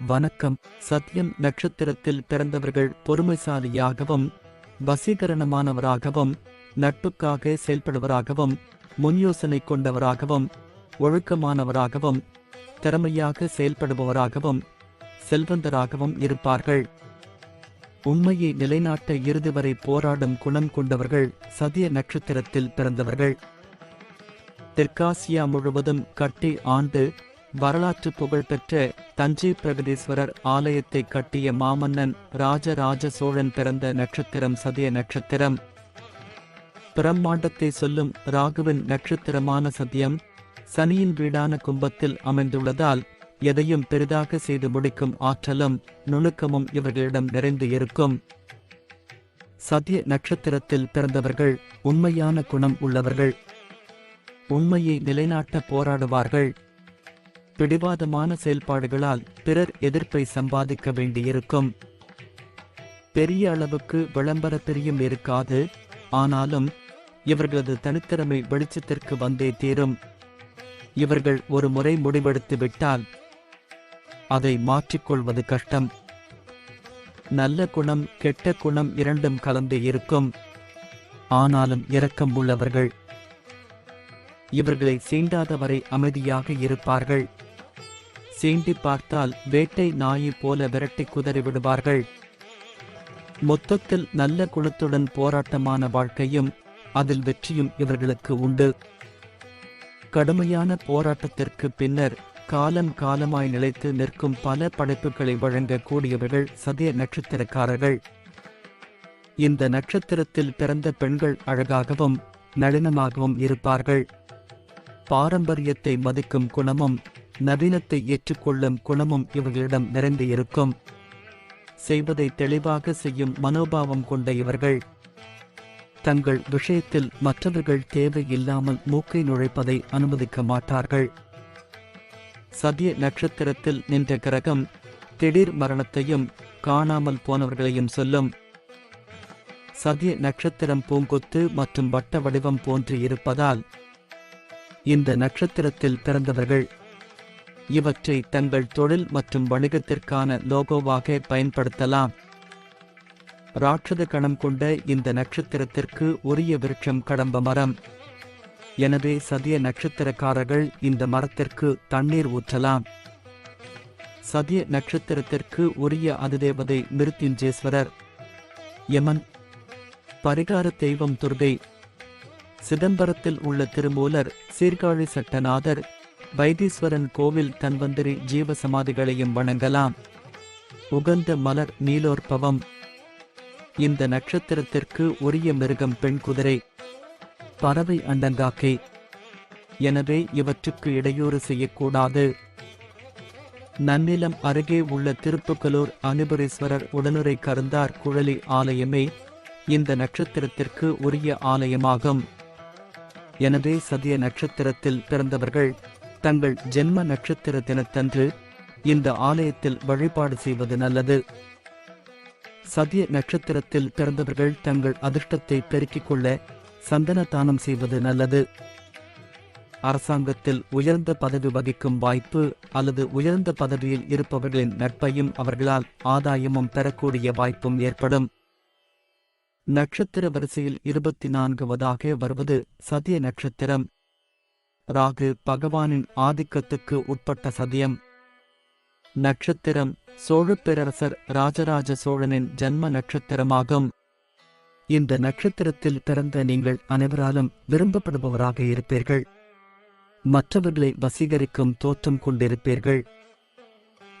வணக்கம். சத்யம் நட்சத்திரத்தில் பிறந்தவர்கள் பொறுமைசாலியாகவும் வசீகரணமானவராகவும் நட்புக்காக செயல்படுவராகவும் முன்யோசனை கொண்டவராகவும் ஒழுக்கமானவராகவும் திறமையாக செயல்படுபவராகவும் செல்வந்தராகவும் இருப்பார்கள். உண்மையை நிலைநாட்ட இறுதி வரை போராடும் குணம் கொண்டவர்கள் சதிய நட்சத்திரத்தில் பிறந்தவர்கள். தெற்காசியா முழுவதும் கட்டி ஆண்டு வரலாற்று புகழ்பெற்ற தஞ்சை பிரகதீஸ்வரர் ஆலயத்தை கட்டிய மாமன்னன் ராஜராஜ சோழன் பிறந்த நட்சத்திரம் சதிய நட்சத்திரம். பிரம்மாண்டத்தை சொல்லும் ராகுவின் நட்சத்திரமான சதியம் சனியின் வீடான கும்பத்தில் அமைந்துள்ளதால் எதையும் பெரிதாக செய்து முடிக்கும் ஆற்றலும் நுணுக்கமும் இவர்களிடம் நிறைந்து இருக்கும். சதிய நட்சத்திரத்தில் பிறந்தவர்கள் உண்மையான குணம் உள்ளவர்கள். உண்மையை நிலைநாட்ட போராடுவார்கள். பிடிவாதமான செயல்பாடுகளால் பிறர் எதிர்ப்பை சம்பாதிக்க வேண்டியிருக்கும். பெரிய அளவுக்கு விளம்பர பிரியம் இருக்காது ஆனாலும் இவர்களது தனித்திறமை வெளிச்சத்திற்கு வந்தே தீரும். இவர்கள் ஒரு முறை முடிவெடுத்து விட்டால் அதை மாற்றிக்கொள்வது கஷ்டம். நல்ல குணம் கெட்ட குணம் இரண்டும் கலந்து இருக்கும். ஆனாலும் இரக்கம் உள்ளவர்கள் இவர்களை சீண்டாத வரை அமைதியாக இருப்பார்கள். சீண்டி பார்த்தால் வேட்டை நாயை போல விரட்டி குதறி விடுவார்கள். மொத்தத்தில் நல்ல குணத்துடன் போராட்டமான வாழ்க்கையும் அதில் வெற்றியும் இவர்களுக்கு உண்டு. கடுமையான போராட்டத்திற்கு பின்னர் காலம் காலமாய் நிலைத்து நிற்கும் பல படைப்புகளை வழங்கக்கூடியவர்கள் சதய நட்சத்திரக்காரர்கள். இந்த நட்சத்திரத்தில் பிறந்த பெண்கள் அழகாகவும் நளினமாகவும் இருப்பார்கள். பாரம்பரியத்தை மதிக்கும் குணமும் நவீனத்தை ஏற்றுக்கொள்ளும் குணமும் இவர்களிடம் நிறைந்து இருக்கும். செய்வதை தெளிவாக செய்யும் மனோபாவம் கொண்ட இவர்கள். தங்கள் விஷயத்தில் மற்றவர்கள் தேவையில்லாமல் மூக்கை நுழைப்பதை அனுமதிக்க மாட்டார்கள். சதிய நட்சத்திரத்தில் நின்ற கிரகம் திடீர் மரணத்தையும் காணாமல் போனவர்களையும் சொல்லும். சதிய நட்சத்திரம் பூங்கொத்து மற்றும் வட்ட வடிவம் போன்று இருப்பதால் இந்த நட்சத்திரத்தில் பிறந்தவர்கள் இவற்றை தங்கள் தொழில் மற்றும் வணிகத்திற்கான லோகோவாக பயன்படுத்தலாம். ராட்சத கணம் கொண்ட இந்த நட்சத்திரத்திற்கு உரிய விருட்சம் கடம்ப மரம். எனவே சதிய நட்சத்திரக்காரர்கள் இந்த மரத்திற்கு தண்ணீர் ஊற்றலாம். சதிய நட்சத்திரத்திற்கு உரிய அதிதேவதை மிருத்யுஞ்சேஸ்வரர். யமன். பரிகார தெய்வம் துர்கை. சிதம்பரத்தில் உள்ள திருமூலர் சீர்காழி சட்டநாதர் வைத்தீஸ்வரன் கோவில் தன்வந்திரி ஜீவ சமாதிகளையும் வணங்கலாம். உகந்த மலர் நீலோற்பவம். இந்த நட்சத்திரத்திற்கு உரிய மிருகம் பெண் குதிரை. பறவை அண்டங்காக்கை. எனவே இவற்றுக்கு இடையூறு செய்யக்கூடாது. நன்னிலம் அருகே உள்ள திருப்புக்கலூர் அனுபரீஸ்வரர் உடனுரை கருந்தார் குழலி ஆலயமே இந்த நட்சத்திரத்திற்கு உரிய ஆலயமாகும். எனவே சதிய நட்சத்திரத்தில் பிறந்தவர்கள் தங்கள் ஜென்ம நட்சத்திர தினத்தன்று இந்த ஆலயத்தில் வழிபாடு செய்வது நல்லது. சதிய நட்சத்திரத்தில் பிறந்தவர்கள் தங்கள் அதிர்ஷ்டத்தை பெருக்கிக் கொள்ள சந்தன தானம் செய்வது நல்லது. அரசாங்கத்தில் உயர்ந்த பதவி வகிக்கும் வாய்ப்பு அல்லது உயர்ந்த பதவியில் இருப்பவர்களின் நட்பையும் அவர்களால் ஆதாயமும் பெறக்கூடிய வாய்ப்பும் ஏற்படும். நட்சத்திர வரிசையில் இருபத்தி நான்குவதாக வருவது சதிய நட்சத்திரம். ராகு பகவானின் ஆதிக்கத்துக்கு உட்பட்ட சதியம். நட்சத்திரம் சோழப் பேரரசர் ராஜராஜ சோழனின் ஜன்ம நட்சத்திரமாகும். இந்த நட்சத்திரத்தில் பிறந்த நீங்கள் அனைவராலும் விரும்பப்படுபவராக இருப்பீர்கள். மற்றவர்களை வசீகரிக்கும் தோற்றம் கொண்டிருப்பீர்கள்.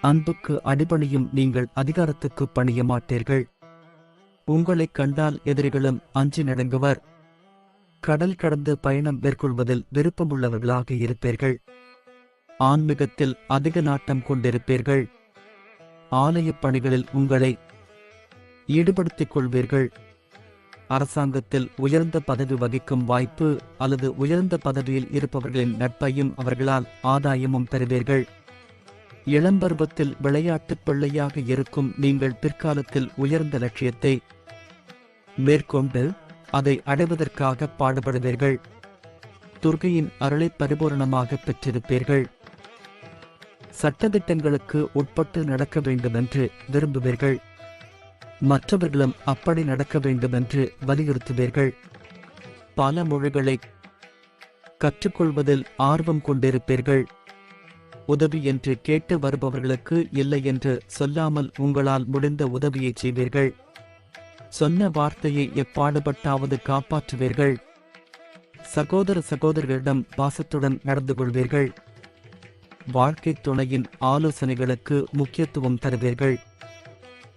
அன்புக்கு அடிபணியும் நீங்கள் அதிகாரத்துக்கு பணிய மாட்டீர்கள் உங்களைக் கண்டால் எதிரிகளும் அஞ்சி நடுங்குவர். கடல் கடந்து பயணம் மேற்கொள்வதில் விருப்பமுள்ளவர்களாக இருப்பீர்கள். ஆன்மீகத்தில் அதிக நாட்டம் கொண்டிருப்பீர்கள். ஆலயப் பணிகளில் உங்களை ஈடுபடுத்திக் கொள்வீர்கள். அரசாங்கத்தில் உயர்ந்த பதவி வகிக்கும் வாய்ப்பு அல்லது உயர்ந்த பதவியில் இருப்பவர்களின் நட்பையும் அவர்களால் ஆதாயமும் பெறுவீர்கள். இளம்பருவத்தில் விளையாட்டுப் பிள்ளையாக இருக்கும் நீங்கள் பிற்காலத்தில் உயர்ந்த லட்சியத்தை மேற்கொண்டு அதை அடைவதற்காக பாடுபடுவீர்கள். துர்கையின் அருளை பரிபூரணமாக பெற்றிருப்பீர்கள். சட்டதிட்டங்களுக்கு உட்பட்டு நடக்க வேண்டுமென்று விரும்புவீர்கள். மற்றவர்களும் அப்படி நடக்க வேண்டுமென்று வலியுறுத்துவீர்கள். பல மொழிகளை கற்றுக்கொள்வதில் ஆர்வம் கொண்டிருப்பீர்கள். உதவி என்று கேட்டு வருபவர்களுக்கு இல்லை என்று சொல்லாமல் உங்களால் முடிந்த உதவியை செய்வீர்கள். சொன்ன வார்த்தையை எப்பாடுபட்டாவது காப்பாற்றுவீர்கள். சகோதர சகோதரிகளிடம் பாசத்துடன் நடந்து கொள்வீர்கள். வாழ்க்கை துணையின் ஆலோசனைகளுக்கு முக்கியத்துவம் தருவீர்கள்.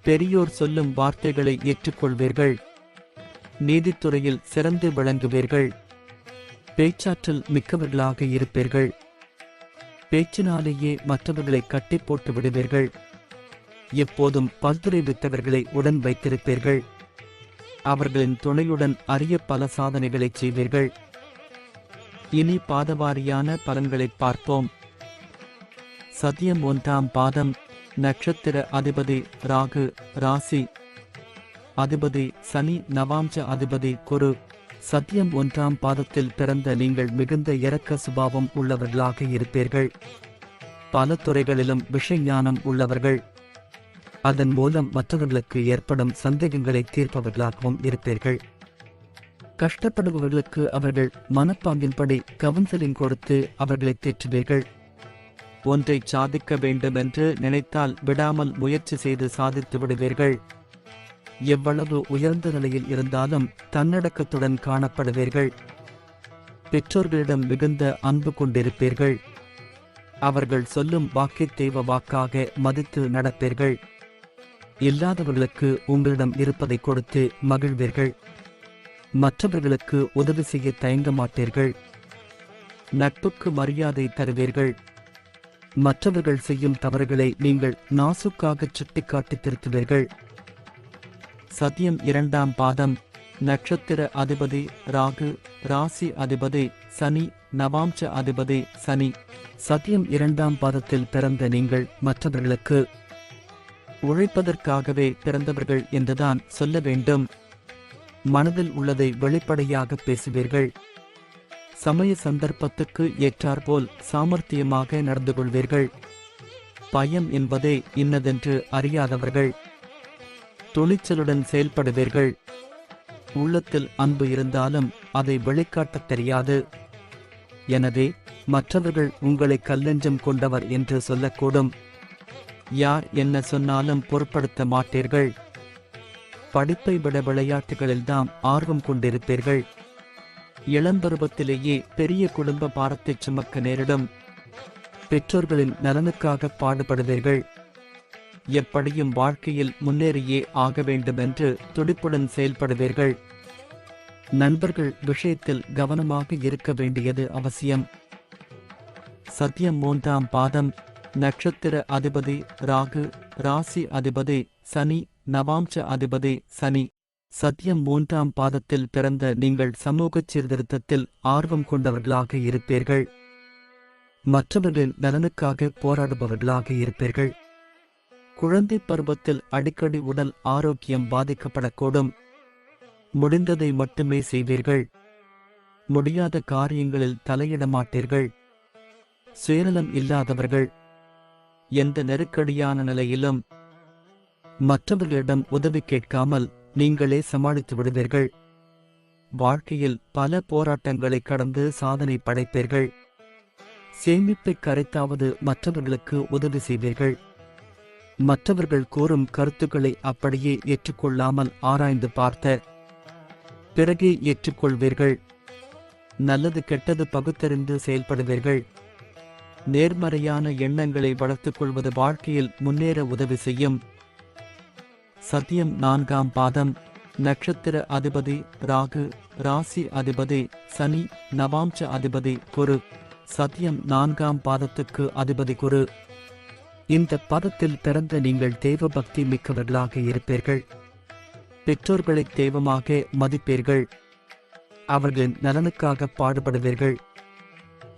பெரியோர் சொல்லும் வார்த்தைகளை ஏற்றுக்கொள்வீர்கள். நீதித்துறையில் சிறந்து விளங்குவீர்கள். பேச்சாற்றல் மிக்கவர்களாக இருப்பீர்கள். பேச்சினாலேயே மற்றவர்களை கட்டி போட்டு விடுவீர்கள் எப்போதும் பல்துறை வித்தவர்களை உடன் வைத்திருப்பீர்கள். அவர்களின் துணையுடன் அரிய பல சாதனைகளை செய்வீர்கள். இனி பாதவாரியான பலன்களை பார்ப்போம். சத்தியம் ஒன்றாம் பாதம் நட்சத்திர அதிபதி ராகு ராசி. அதிபதி சனி நவாம்ச அதிபதி குரு. சத்தியம் ஒன்றாம் பாதத்தில் பிறந்த நீங்கள் மிகுந்த இரக்க சுபாவம் உள்ளவர்களாக இருப்பீர்கள். பல துறைகளிலும் விஷஞானம் உள்ளவர்கள். அதன் மூலம் மற்றவர்களுக்கு ஏற்படும் சந்தேகங்களை தீர்ப்பவர்களாகவும் இருப்பீர்கள். கஷ்டப்படுபவர்களுக்கு அவர்கள் மனப்பாங்கின்படி கவுன்சிலிங் கொடுத்து அவர்களை தேற்றுவீர்கள். ஒன்றை சாதிக்க வேண்டும் என்று நினைத்தால் விடாமல் முயற்சி செய்து சாதித்து விடுவீர்கள். எவ்வளவு உயர்ந்த நிலையில் இருந்தாலும் தன்னடக்கத்துடன் காணப்படுவீர்கள். பெற்றோர்களிடம் மிகுந்த அன்பு கொண்டிருப்பீர்கள். அவர்கள் சொல்லும் வாக்கை தெய்வ வாக்காக மதித்து நடப்பீர்கள். இல்லாதவர்களுக்கு உங்களிடம் இருப்பதை கொடுத்து மகிழ்வீர்கள். மற்றவர்களுக்கு உதவி செய்ய தயங்க மாட்டீர்கள். நட்புக்கு மரியாதை தருவீர்கள். மற்றவர்கள் செய்யும் தவறுகளை நீங்கள் நாசுக்காக சுட்டிக்காட்டி திருத்துவீர்கள். சத்தியம் இரண்டாம் பாதம். நட்சத்திர அதிபதி ராகு ராசி அதிபதி சனி நவாம்ச அதிபதி சனி. சத்தியம் இரண்டாம் பாதத்தில் பிறந்த நீங்கள் மற்றவர்களுக்கு உழைப்பதற்காகவே பிறந்தவர்கள் என்றுதான் சொல்ல வேண்டும். மனதில் உள்ளதை வெளிப்படையாக பேசுவீர்கள். சமய சந்தர்ப்பத்துக்கு ஏற்றாற்போல் சாமர்த்தியமாக நடந்து கொள்வீர்கள். பயம் என்பதே இன்னதென்று அறியாதவர்கள். துணிச்சலுடன் செயல்படுவீர்கள். உள்ளத்தில் அன்பு இருந்தாலும் அதை வெளிக்காட்டத் தெரியாது. எனவே மற்றவர்கள் உங்களை கல்லெஞ்சம் கொண்டவர் என்று சொல்லக்கூடும். யார் என்ன சொன்னாலும் பொருட்படுத்த மாட்டீர்கள். படிப்பை விட விளையாட்டுகளில்தான் ஆர்வம் கொண்டிருப்பீர்கள். இளம்பருவத்திலேயே பெரிய குடும்ப பாரத்தை சுமக்க நேரிடும். பெற்றோர்களின் நலனுக்காக பாடுபடுவீர்கள். எப்படியும் வாழ்க்கையில் முன்னேறியே ஆக வேண்டும் என்று துடிப்புடன் செயல்படுவீர்கள். நண்பர்கள் விஷயத்தில் கவனமாக இருக்க வேண்டியது அவசியம். சத்தியம் மூன்றாம் பாதம் நட்சத்திர அதிபதி ராகு ராசி அதிபதி சனி நவாம்ச அதிபதி சனி. சத்தியம் மூன்றாம் பாதத்தில் பிறந்த நீங்கள் சமூக சீர்திருத்தத்தில் ஆர்வம் கொண்டவர்களாக இருப்பீர்கள். மற்றவர்களின் நலனுக்காக போராடுபவர்களாக இருப்பீர்கள். குழந்தை பருவத்தில் அடிக்கடி உடல் ஆரோக்கியம் பாதிக்கப்படக்கூடும். முடிந்ததை மட்டுமே செய்வீர்கள். முடியாத காரியங்களில் தலையிட மாட்டீர்கள் சுயநலம் இல்லாதவர்கள் எந்த நெருக்கடியான நிலையிலும் மற்றவர்களிடம் உதவி கேட்காமல் நீங்களே சமாளித்து விடுவீர்கள். வாழ்க்கையில் பல போராட்டங்களை கடந்து சாதனை படைப்பீர்கள். சேமிப்பை கரைத்தாவது மற்றவர்களுக்கு உதவி செய்வீர்கள். மற்றவர்கள் கூறும் கருத்துக்களை அப்படியே ஏற்றுக்கொள்ளாமல் ஆராய்ந்து பார்த்த பிறகே ஏற்றுக்கொள்வீர்கள். நல்லது கெட்டது பகுத்தறிந்து செயல்படுவீர்கள். நேர்மறையான எண்ணங்களை வளர்த்துக் கொள்வது வாழ்க்கையில் முன்னேற உதவி செய்யும். சத்தியம் நான்காம் பாதம். நட்சத்திர அதிபதி ராகு ராசி அதிபதி சனி நவாம்ச அதிபதி குரு. சத்தியம் நான்காம் பாதத்துக்கு அதிபதி குரு. இந்த பதத்தில் பிறந்த நீங்கள் தெய்வ பக்தி மிக்கவர்களாக இருப்பீர்கள். பெற்றோர்களை தெய்வமாக மதிப்பீர்கள். அவர்களின் நலனுக்காக பாடுபடுவீர்கள்.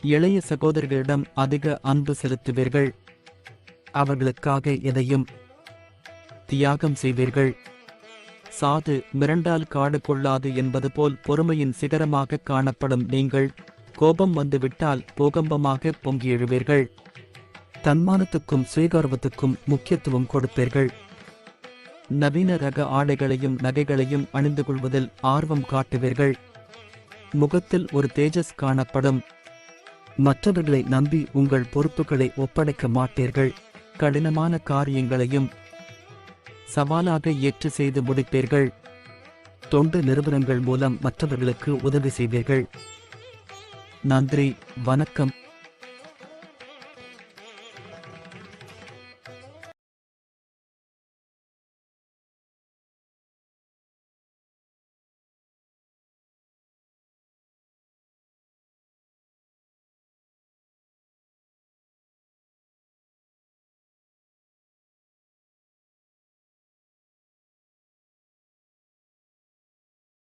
இளைய சகோதரர்களிடம் அதிக அன்பு செலுத்துவீர்கள். அவர்களுக்காக எதையும் தியாகம் செய்வீர்கள். சாது மிரண்டால் காடு கொள்ளாது என்பது போல் பொறுமையின் சிகரமாக காணப்படும் நீங்கள் கோபம் வந்துவிட்டால் பூகம்பமாக பொங்கி எழுவீர்கள். தன்மானத்துக்கும் சுயகர்வத்துக்கும் முக்கியத்துவம் கொடுப்பீர்கள். நவீன ரக ஆடைகளையும் நகைகளையும் அணிந்து கொள்வதில் ஆர்வம் காட்டுவீர்கள். முகத்தில் ஒரு தேஜஸ் காணப்படும். மற்றவர்களை நம்பி உங்கள் பொறுப்புகளை ஒப்படைக்க மாட்டீர்கள். கடினமான காரியங்களையும் சவாலாக ஏற்று செய்து முடிப்பீர்கள். தொண்டு நிறுவனங்கள் மூலம் மற்றவர்களுக்கு உதவி செய்வீர்கள். நன்றி வணக்கம்.